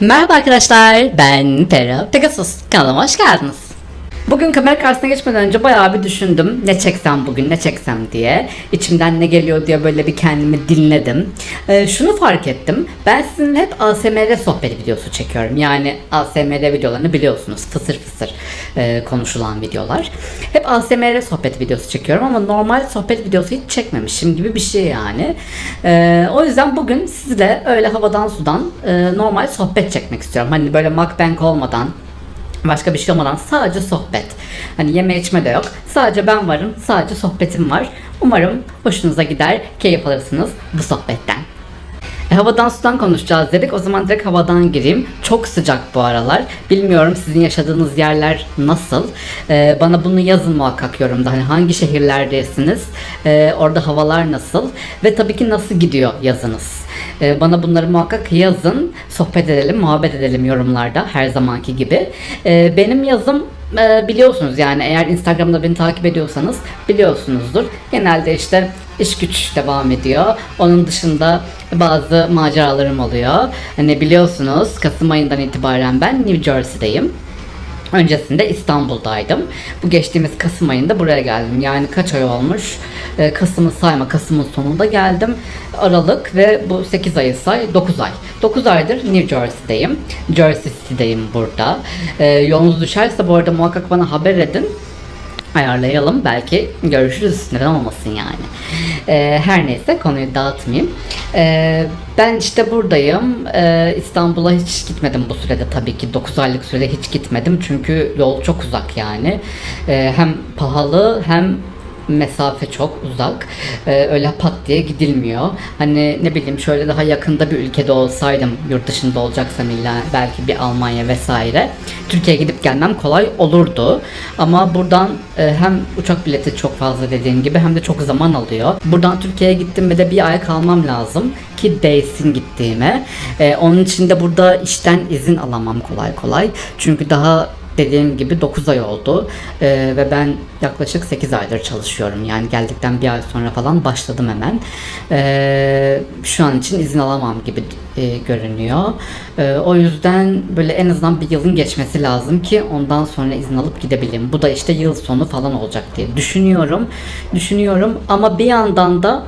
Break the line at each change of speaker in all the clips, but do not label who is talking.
Merhaba arkadaşlar, ben Pera Pegasus. Kanalıma hoş geldiniz. Bugün kamera karşısına geçmeden önce bayağı bir düşündüm. Ne çeksem bugün, ne çeksem diye. İçimden ne geliyor diye böyle bir kendimi dinledim. Ee, şunu fark ettim. Ben sizinle hep ASMR sohbet videosu çekiyorum. Yani ASMR videolarını biliyorsunuz. Fısır fısır e, konuşulan videolar. Hep ASMR sohbet videosu çekiyorum ama normal sohbet videosu hiç çekmemişim gibi bir şey yani. Ee, o yüzden bugün sizle öyle havadan sudan e, normal sohbet çekmek istiyorum. Hani böyle mukbang olmadan Başka bir şey olmadan sadece sohbet. Hani yeme içme de yok. Sadece ben varım. Sadece sohbetim var. Umarım hoşunuza gider. Keyif alırsınız bu sohbetten. E, havadan sudan konuşacağız dedik. O zaman direkt havadan gireyim. Çok sıcak bu aralar. Bilmiyorum sizin yaşadığınız yerler nasıl. E, bana bunu yazın muhakkak yorumda. Hani hangi şehirlerdesiniz? E, orada havalar nasıl? Ve tabii ki nasıl gidiyor yazınız? E, bana bunları muhakkak yazın. Sohbet edelim, muhabbet edelim yorumlarda her zamanki gibi. E, benim yazım e, biliyorsunuz yani eğer Instagram'da beni takip ediyorsanız biliyorsunuzdur. Genelde işte iş güç devam ediyor. Onun dışında bazı maceralarım oluyor. Hani biliyorsunuz Kasım ayından itibaren ben New Jersey'deyim. Öncesinde İstanbul'daydım. Bu geçtiğimiz Kasım ayında buraya geldim. Yani kaç ay olmuş? Ee, Kasım'ı sayma, Kasım'ın sonunda geldim. Aralık ve bu 8 ayı say, 9 ay. 9 aydır New Jersey'deyim. Jersey City'deyim burada. Ee, yolunuz düşerse bu arada muhakkak bana haber edin ayarlayalım. Belki görüşürüz. Neden olmasın yani. Ee, her neyse konuyu dağıtmayayım. Ee, ben işte buradayım. Ee, İstanbul'a hiç gitmedim bu sürede tabii ki. 9 aylık sürede hiç gitmedim. Çünkü yol çok uzak yani. Ee, hem pahalı hem mesafe çok uzak. Ee, öyle pat diye gidilmiyor. Hani ne bileyim şöyle daha yakında bir ülkede olsaydım, yurt dışında olacaksam illa belki bir Almanya vesaire. Türkiye'ye gidip gelmem kolay olurdu. Ama buradan e, hem uçak bileti çok fazla dediğim gibi hem de çok zaman alıyor. Buradan Türkiye'ye gittim mi de bir ay kalmam lazım ki değsin gittiğime. Ee, onun için de burada işten izin alamam kolay kolay. Çünkü daha dediğim gibi 9 ay oldu Ee, ve ben yaklaşık 8 aydır çalışıyorum. Yani geldikten bir ay sonra falan başladım hemen. Ee, şu an için izin alamam gibi e, görünüyor. Ee, o yüzden böyle en azından bir yılın geçmesi lazım ki ondan sonra izin alıp gidebileyim. Bu da işte yıl sonu falan olacak diye düşünüyorum. Düşünüyorum ama bir yandan da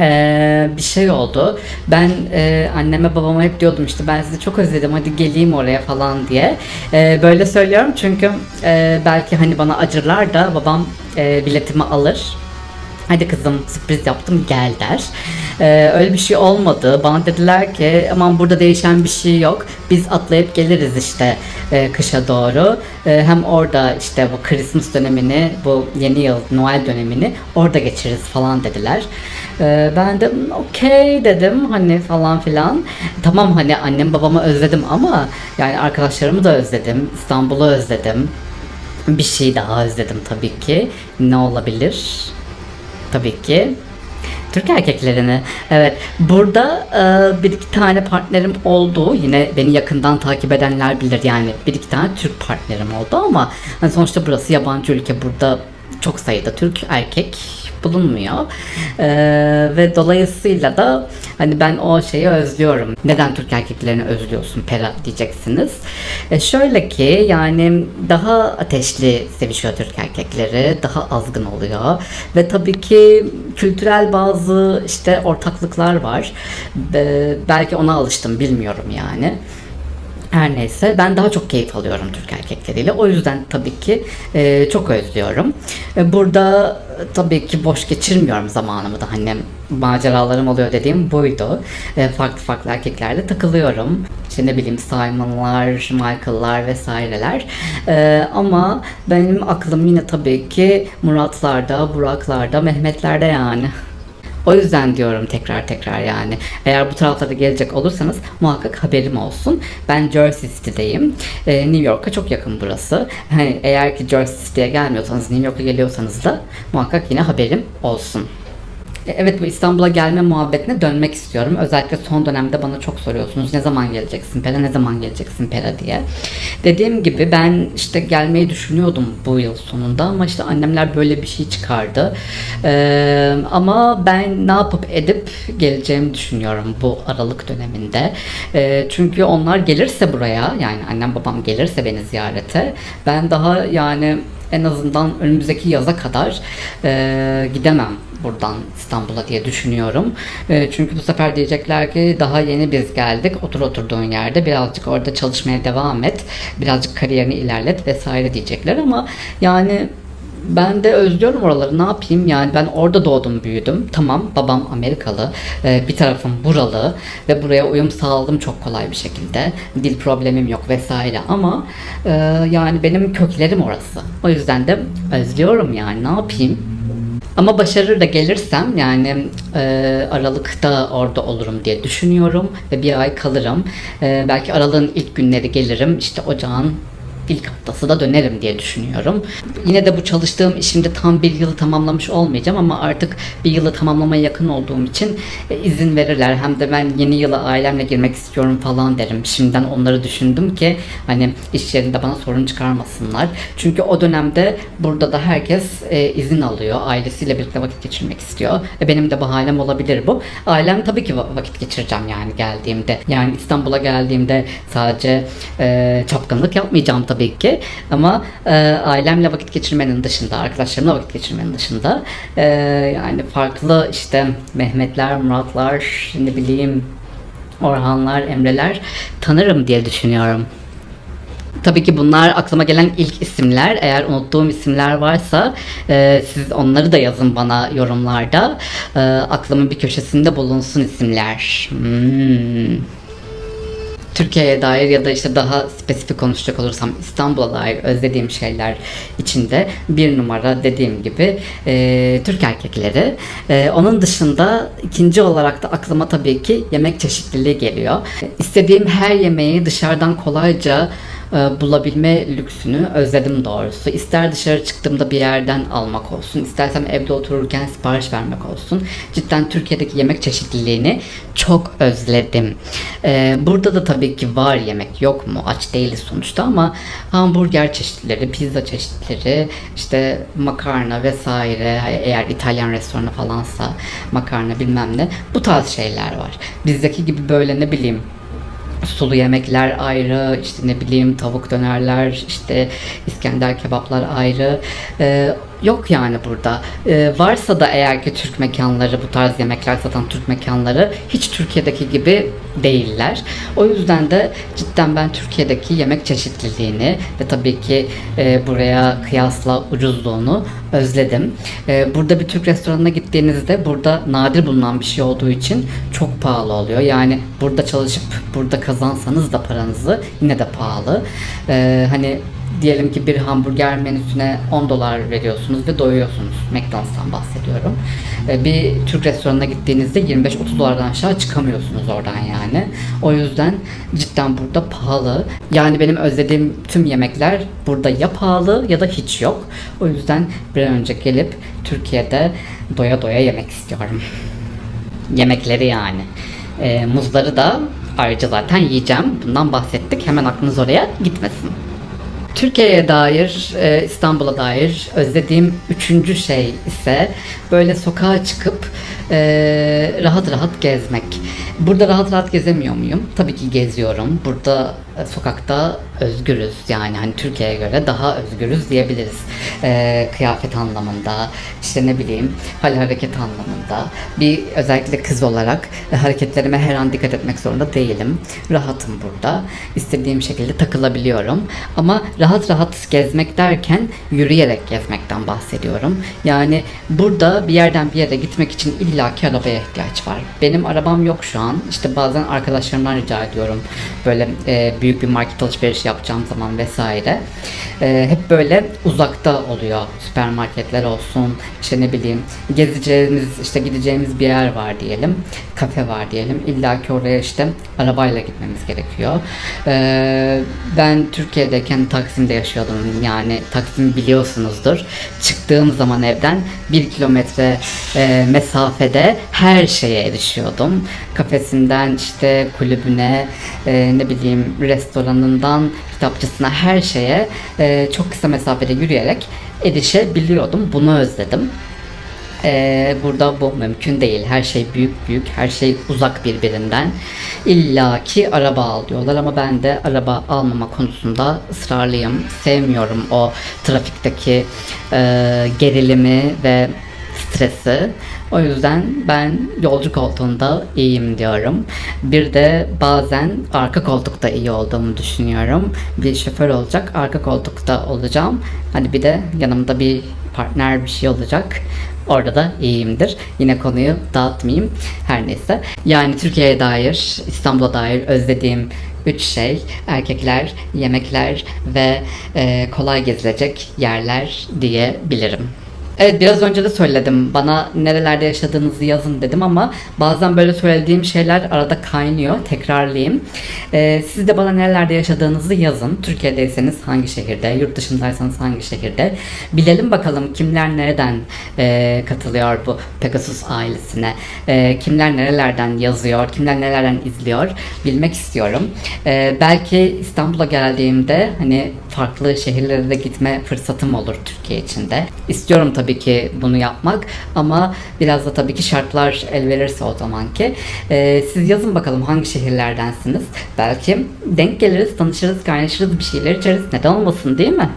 ee, bir şey oldu. Ben e, anneme babama hep diyordum işte ben sizi çok özledim hadi geleyim oraya falan diye. Ee, böyle söylüyorum çünkü e, belki hani bana acırlar da babam e, biletimi alır. Hadi kızım sürpriz yaptım gel der. Ee, öyle bir şey olmadı. Bana dediler ki aman burada değişen bir şey yok. Biz atlayıp geliriz işte e, kışa doğru. E, hem orada işte bu Christmas dönemini, bu yeni yıl Noel dönemini orada geçiririz falan dediler. E, ben de "Hmm, okey dedim hani falan filan. Tamam hani annem babamı özledim ama yani arkadaşlarımı da özledim. İstanbul'u özledim. Bir şey daha özledim tabii ki. Ne olabilir? Tabii ki. Türk erkeklerini. Evet. Burada e, bir iki tane partnerim oldu. Yine beni yakından takip edenler bilir yani. Bir iki tane Türk partnerim oldu ama hani sonuçta burası yabancı ülke. Burada çok sayıda Türk erkek bulunmuyor. E, ve dolayısıyla da hani ben o şeyi özlüyorum. Neden Türk erkeklerini özlüyorsun Pera diyeceksiniz. E, şöyle ki yani daha ateşli sevişiyor Türk erkekleri. Daha azgın oluyor. Ve tabii ki kültürel bazı işte ortaklıklar var. E, belki ona alıştım bilmiyorum yani. Her neyse ben daha çok keyif alıyorum Türk erkekleriyle. O yüzden tabii ki e, çok özlüyorum. E, burada tabii ki boş geçirmiyorum zamanımı da hani maceralarım oluyor dediğim buydu. E, farklı farklı erkeklerle takılıyorum. İşte ne bileyim Simon'lar, Michael'lar vesaireler. E, ama benim aklım yine tabii ki Murat'larda, Burak'larda, Mehmet'lerde yani. O yüzden diyorum tekrar tekrar yani. Eğer bu taraflara gelecek olursanız muhakkak haberim olsun. Ben Jersey City'deyim. Ee, New York'a çok yakın burası. Hani eğer ki Jersey City'ye gelmiyorsanız, New York'a geliyorsanız da muhakkak yine haberim olsun. E, Evet bu İstanbul'a gelme muhabbetine dönmek istiyorum. Özellikle son dönemde bana çok soruyorsunuz. Ne zaman geleceksin Pera, ne zaman geleceksin Pera diye. Dediğim gibi ben işte gelmeyi düşünüyordum bu yıl sonunda ama işte annemler böyle bir şey çıkardı. Ee, ama ben ne yapıp edip geleceğimi düşünüyorum bu Aralık döneminde. Ee, çünkü onlar gelirse buraya yani annem babam gelirse beni ziyarete ben daha yani en azından önümüzdeki yaza kadar e, gidemem buradan İstanbul'a diye düşünüyorum. E, çünkü bu sefer diyecekler ki daha yeni biz geldik. Otur oturduğun yerde birazcık orada çalışmaya devam et. Birazcık kariyerini ilerlet vesaire diyecekler ama yani ben de özlüyorum oraları. Ne yapayım? Yani ben orada doğdum, büyüdüm. Tamam, babam Amerikalı, e, bir tarafım buralı ve buraya uyum sağladım çok kolay bir şekilde. Dil problemim yok vesaire ama e, yani benim köklerim orası. O yüzden de özlüyorum yani. Ne yapayım? Ama başarır da gelirsem yani e, Aralık'ta orada olurum diye düşünüyorum ve bir ay kalırım. E, belki Aralık'ın ilk günleri gelirim. İşte ocağın ilk haftası da dönerim diye düşünüyorum. Yine de bu çalıştığım işimde tam bir yılı tamamlamış olmayacağım ama artık bir yılı tamamlamaya yakın olduğum için e, izin verirler. Hem de ben yeni yıla ailemle girmek istiyorum falan derim. Şimdiden onları düşündüm ki hani iş yerinde bana sorun çıkarmasınlar. Çünkü o dönemde burada da herkes e, izin alıyor. Ailesiyle birlikte vakit geçirmek istiyor. E, benim de bahanem olabilir bu. Ailem tabii ki va- vakit geçireceğim yani geldiğimde. Yani İstanbul'a geldiğimde sadece e, çapkınlık yapmayacağım tabii ki. Ama e, ailemle vakit geçirmenin dışında, arkadaşlarımla vakit geçirmenin dışında e, yani farklı işte Mehmetler, Muratlar, ne bileyim Orhanlar, Emreler tanırım diye düşünüyorum. Tabii ki bunlar aklıma gelen ilk isimler. Eğer unuttuğum isimler varsa e, siz onları da yazın bana yorumlarda. E, aklımın bir köşesinde bulunsun isimler. Hmm. Türkiye'ye dair ya da işte daha spesifik konuşacak olursam İstanbul'a dair özlediğim şeyler içinde bir numara dediğim gibi e, Türk erkekleri. E, onun dışında ikinci olarak da aklıma tabii ki yemek çeşitliliği geliyor. İstediğim her yemeği dışarıdan kolayca e, bulabilme lüksünü özledim doğrusu. İster dışarı çıktığımda bir yerden almak olsun, istersem evde otururken sipariş vermek olsun. Cidden Türkiye'deki yemek çeşitliliğini çok özledim. E, burada da tabii ki var yemek yok mu? Aç değiliz sonuçta ama hamburger çeşitleri, pizza çeşitleri, işte makarna vesaire eğer İtalyan restoranı falansa makarna bilmem ne bu tarz şeyler var. Bizdeki gibi böyle ne bileyim sulu yemekler ayrı, işte ne bileyim tavuk dönerler, işte İskender kebaplar ayrı. Ee, yok yani burada. Ee, varsa da eğer ki Türk mekanları, bu tarz yemekler satan Türk mekanları hiç Türkiye'deki gibi değiller. O yüzden de cidden ben Türkiye'deki yemek çeşitliliğini ve tabii ki e, buraya kıyasla ucuzluğunu özledim. E, burada bir Türk restoranına gittiğinizde burada nadir bulunan bir şey olduğu için çok pahalı oluyor. Yani burada çalışıp burada kazansanız da paranızı yine de pahalı. E, hani diyelim ki bir hamburger menüsüne 10 dolar veriyorsunuz ve doyuyorsunuz. McDonald's'tan bahsediyorum. E, Bir Türk restoranına gittiğinizde 25-30 dolardan aşağı çıkamıyorsunuz oradan yani. O yüzden cidden burada pahalı. Yani benim özlediğim tüm yemekler burada ya pahalı ya da hiç yok. O yüzden bir an önce gelip Türkiye'de doya doya yemek istiyorum. Yemekleri yani. E, muzları da ayrıca zaten yiyeceğim. Bundan bahsettik. Hemen aklınız oraya gitmesin. Türkiye'ye dair, e, İstanbul'a dair özlediğim üçüncü şey ise böyle sokağa çıkıp e, rahat rahat gezmek. Burada rahat rahat gezemiyor muyum? Tabii ki geziyorum. Burada e, sokakta özgürüz yani hani Türkiye'ye göre daha özgürüz diyebiliriz. E, kıyafet anlamında, işte ne bileyim hal hareket anlamında. Bir özellikle kız olarak e, hareketlerime her an dikkat etmek zorunda değilim. Rahatım burada. İstediğim şekilde takılabiliyorum. Ama rahat rahat gezmek derken yürüyerek gezmekten bahsediyorum. Yani burada bir yerden bir yere gitmek için illaki arabaya ihtiyaç var. Benim arabam yok şu an. İşte bazen arkadaşlarımdan rica ediyorum. Böyle e, büyük bir market alışverişi yapacağım zaman vesaire. E, hep böyle uzakta oluyor. Süpermarketler olsun işte ne bileyim gezeceğimiz işte gideceğimiz bir yer var diyelim kafe var diyelim. İlla ki oraya işte arabayla gitmemiz gerekiyor. E, ben Türkiye'deyken Taksim'de yaşıyordum. Yani Taksim biliyorsunuzdur. Çıktığım zaman evden bir kilometre e, mesafede her şeye erişiyordum kafesinden işte kulübüne e, ne bileyim restoranından kitapçısına her şeye e, çok kısa mesafede yürüyerek erişebiliyordum. Bunu özledim. E, burada bu mümkün değil. Her şey büyük büyük, her şey uzak birbirinden. İlla ki araba al diyorlar ama ben de araba almama konusunda ısrarlıyım. Sevmiyorum o trafikteki e, gerilimi ve stresi. O yüzden ben yolcu koltuğunda iyiyim diyorum. Bir de bazen arka koltukta iyi olduğumu düşünüyorum. Bir şoför olacak, arka koltukta olacağım. Hani bir de yanımda bir partner bir şey olacak. Orada da iyiyimdir. Yine konuyu dağıtmayayım. Her neyse. Yani Türkiye'ye dair, İstanbul'a dair özlediğim üç şey erkekler, yemekler ve e, kolay gezilecek yerler diyebilirim. Evet biraz önce de söyledim. Bana nerelerde yaşadığınızı yazın dedim ama bazen böyle söylediğim şeyler arada kaynıyor. Tekrarlayayım. Ee, siz de bana nerelerde yaşadığınızı yazın. Türkiye'deyseniz hangi şehirde, yurt dışındaysanız hangi şehirde. Bilelim bakalım kimler nereden e, katılıyor bu Pegasus ailesine. E, kimler nerelerden yazıyor, kimler nerelerden izliyor bilmek istiyorum. E, belki İstanbul'a geldiğimde hani farklı şehirlere de gitme fırsatım olur Türkiye içinde. İstiyorum tabii ki bunu yapmak ama biraz da tabii ki şartlar el verirse o zamanki. Ee, siz yazın bakalım hangi şehirlerdensiniz. Belki denk geliriz, tanışırız, kaynaşırız bir şeyler içeriz. Neden olmasın değil mi?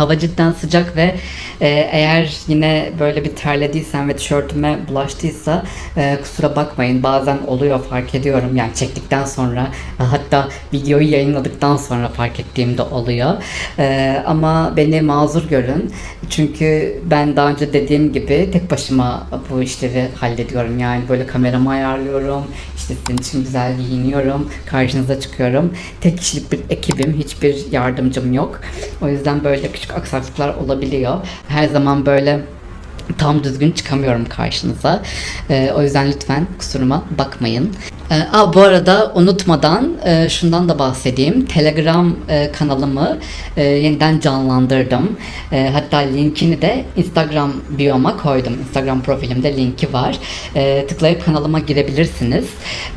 Hava cidden sıcak ve e, eğer yine böyle bir terlediysem ve tişörtüme bulaştıysa e, kusura bakmayın. Bazen oluyor fark ediyorum. Yani çektikten sonra e, hatta videoyu yayınladıktan sonra fark ettiğimde oluyor. E, ama beni mazur görün. Çünkü ben daha önce dediğim gibi tek başıma bu işleri hallediyorum. Yani böyle kameramı ayarlıyorum. İşte sizin için güzel giyiniyorum. Karşınıza çıkıyorum. Tek kişilik bir ekibim. Hiçbir yardımcım yok. O yüzden böyle küçük aksaklıklar olabiliyor. Her zaman böyle tam düzgün çıkamıyorum karşınıza. Ee, o yüzden lütfen kusuruma bakmayın. Ee, aa, bu arada unutmadan e, şundan da bahsedeyim. Telegram e, kanalımı e, yeniden canlandırdım. E, hatta linkini de Instagram biyoma koydum. Instagram profilimde linki var. E, tıklayıp kanalıma girebilirsiniz.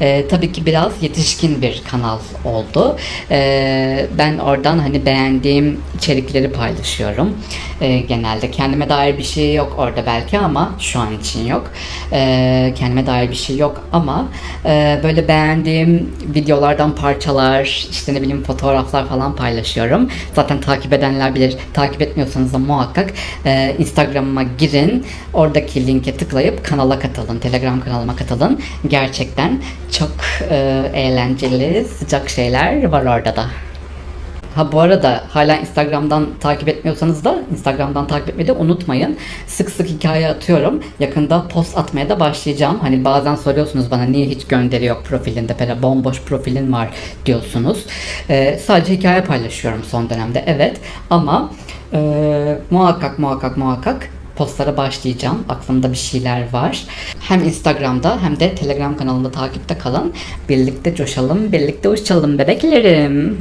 E, tabii ki biraz yetişkin bir kanal oldu. E, ben oradan hani beğendiğim içerikleri paylaşıyorum. E, genelde kendime dair bir şey yok orada belki ama şu an için yok. E, kendime dair bir şey yok ama e, böyle beğendiğim videolardan parçalar, işte ne bileyim fotoğraflar falan paylaşıyorum. Zaten takip edenler bilir. Takip etmiyorsanız da muhakkak e, Instagram'ıma girin. Oradaki linke tıklayıp kanala katılın. Telegram kanalıma katılın. Gerçekten çok e, eğlenceli, sıcak şeyler var orada da. Ha bu arada hala Instagram'dan takip etmiyorsanız da Instagram'dan takip etmeyi de unutmayın. Sık sık hikaye atıyorum. Yakında post atmaya da başlayacağım. Hani bazen soruyorsunuz bana niye hiç gönderi yok profilinde böyle bomboş profilin var diyorsunuz. Ee, sadece hikaye paylaşıyorum son dönemde evet ama e, muhakkak muhakkak muhakkak postlara başlayacağım. Aklımda bir şeyler var. Hem Instagram'da hem de Telegram kanalımda takipte kalın. Birlikte coşalım, birlikte uçalım bebeklerim.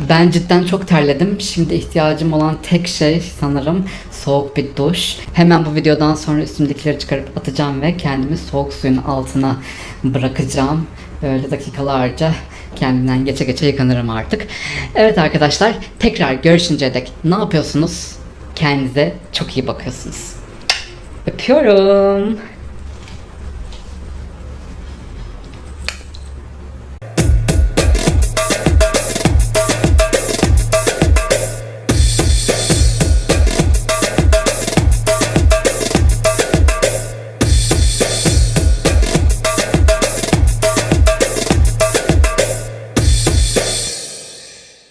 Ben cidden çok terledim. Şimdi ihtiyacım olan tek şey sanırım soğuk bir duş. Hemen bu videodan sonra üstümdekileri çıkarıp atacağım ve kendimi soğuk suyun altına bırakacağım. Böyle dakikalarca kendimden geçe geçe yıkanırım artık. Evet arkadaşlar tekrar görüşünceye dek ne yapıyorsunuz? Kendinize çok iyi bakıyorsunuz. Öpüyorum.